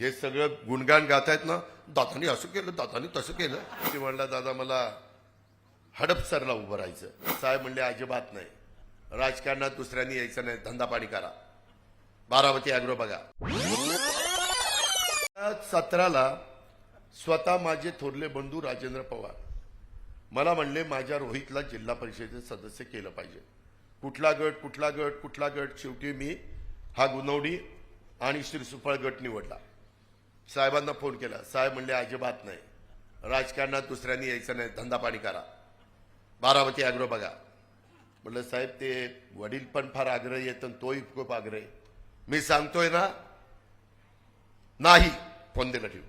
हे सगळं गुणगान गातायत ना दादानी असं केलं दादानी तसं केलं. ती म्हणला दादा मला हडपसरला उभं राहायचं. साहेब म्हणले अजिबात नाही. राजकारणात दुसऱ्यांनी यायचं नाही. धंदा पाणी करा. बारामती अॅग्रो बघा. सतराला स्वतः माझे थोरले बंधू राजेंद्र पवार मला म्हणले माझ्या रोहितला जिल्हा परिषदेचे सदस्य केलं पाहिजे. कुठला गट कुठला गट कुठला गट? शेवटी मी हा गुणवडी आणि श्रीसुफळ गट निवडला. साहेबांना फोन केला. साहेब म्हणले अजिबात नाही. राजकारणात दुसऱ्यांनी यायचं नाही. धंदा पाणी करा. बारामती आग्रह बघा. म्हटलं साहेब ते वडील पण फार आग्रही आहेत आणि तोही खूप आग्रही मी सांगतोय ना. नाही. फोन दिला ठेव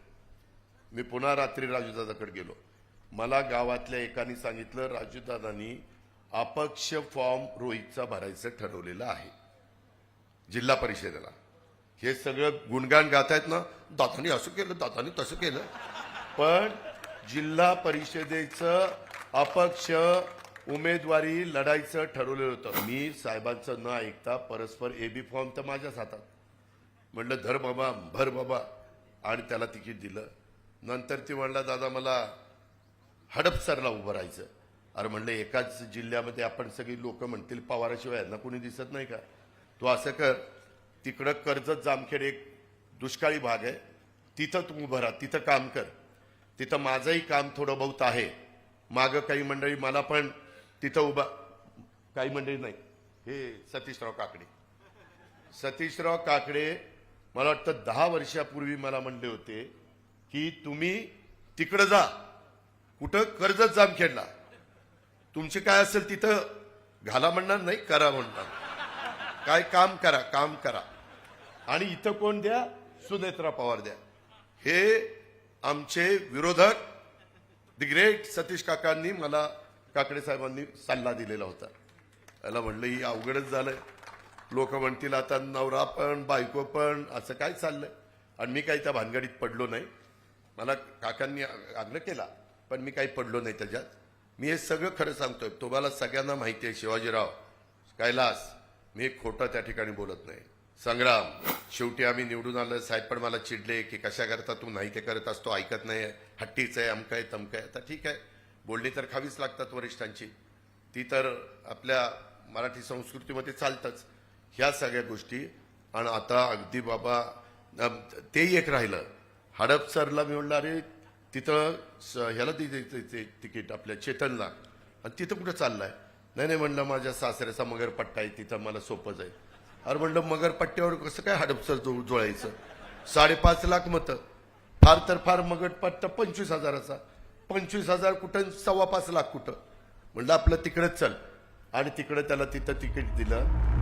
मी पुन्हा रात्री राजूदादाकडे गेलो. मला गावातल्या एकाने सांगितलं राजूदादांनी अपक्ष फॉर्म रोहितचा भरायचं ठरवलेलं आहे. जिल्हा परिषदेला. हे सगळं गुणगान गात आहेत ना दातांनी असं केलं दातांनी तसं केलं. पण जिल्हा परिषदेचं अपक्ष उमेदवारी लढायचं ठरवलेलं होतं. मी साहेबांचं न ऐकता परस्पर ए बी फॉर्म तर माझ्याच हातात. म्हणलं धर बाबा भर बाबा. आणि त्याला तिकीट दिलं. नंतर ती म्हणला दादा मला हडपसरला उभं राहायचं. अरे म्हणलं एकाच जिल्ह्यामध्ये आपण सगळी लोक म्हणतील पवाराशिवाय यांना कोणी दिसत नाही का? तू असं कर तिकडं कर्जत जामखेड एक दुष्काळी भाग आहे. तिथं तू उभं राहा तिथं काम कर. तिथं माझंही काम थोडं बहुत आहे. मागं काही मंडळी मला पण तिथं उभा काही मंडळी नाही. हे सतीशराव काकडे. सतीशराव काकडे मला वाटतं दहा वर्षापूर्वी मला म्हणले होते की तुम्ही तिकडं जा. कुठं? कर्जत जामखेडला. तुमचे काय असेल तिथं घाला म्हणणार नाही करा म्हणणार. काय काम करा काम करा. आणि इथं कोण द्या? सुनेत्रा पवार द्या. हे आमचे विरोधक द ग्रेट सतीश काकांनी मला काकडे साहेबांनी सल्ला दिलेला होता. त्याला म्हणलं ही अवघडच झालंय. लोक म्हणतील आता नवरा पण बायको पण असं काय चाललंय? आणि मी काही त्या भानगडीत पडलो नाही. मला काकांनी आग्रह केला पण मी काही पडलो नाही त्याच्यात. मी हे सगळं खरं सांगतोय. तुम्हाला सगळ्यांना माहिती आहे शिवाजीराव कैलास मी खोटं त्या ठिकाणी बोलत नाही. संग्राम शेवटी आम्ही निवडून आलं. साहेब पण मला चिडले की कशा करता तू? नाही ते करत असतो? ऐकत नाही. हट्टीच आहे अमकं आहे तमकं आहे. तर ठीक आहे. बोलणी तर खावीच लागतात वरिष्ठांची. ती तर आपल्या मराठी संस्कृतीमध्ये चालतंच. ह्या सगळ्या गोष्टी आणि आता अगदी बाबा तेही एक राहिलं. हडपसरला मिळणारे अरे तिथं ह्याला ती तिकीट आपल्या चेतनला. आणि तिथं कुठं चाललाय? नाही नाही म्हणलं माझ्या सासऱ्याचा मगर पट्टा आहे तिथं मला सोपं जाईल. अरे म्हणलं मगरपट्ट्यावर कसं काय हडपसर जो जोळायचं? साडेपाच लाख मतं. फार तर फार मगरपट्टा पंचवीस हजाराचा. पंचवीस हजार कुठं सव्वा पाच लाख कुठं? म्हणलं आपलं तिकडंच चल. आणि तिकडं त्याला तिथं तिकीट दिलं.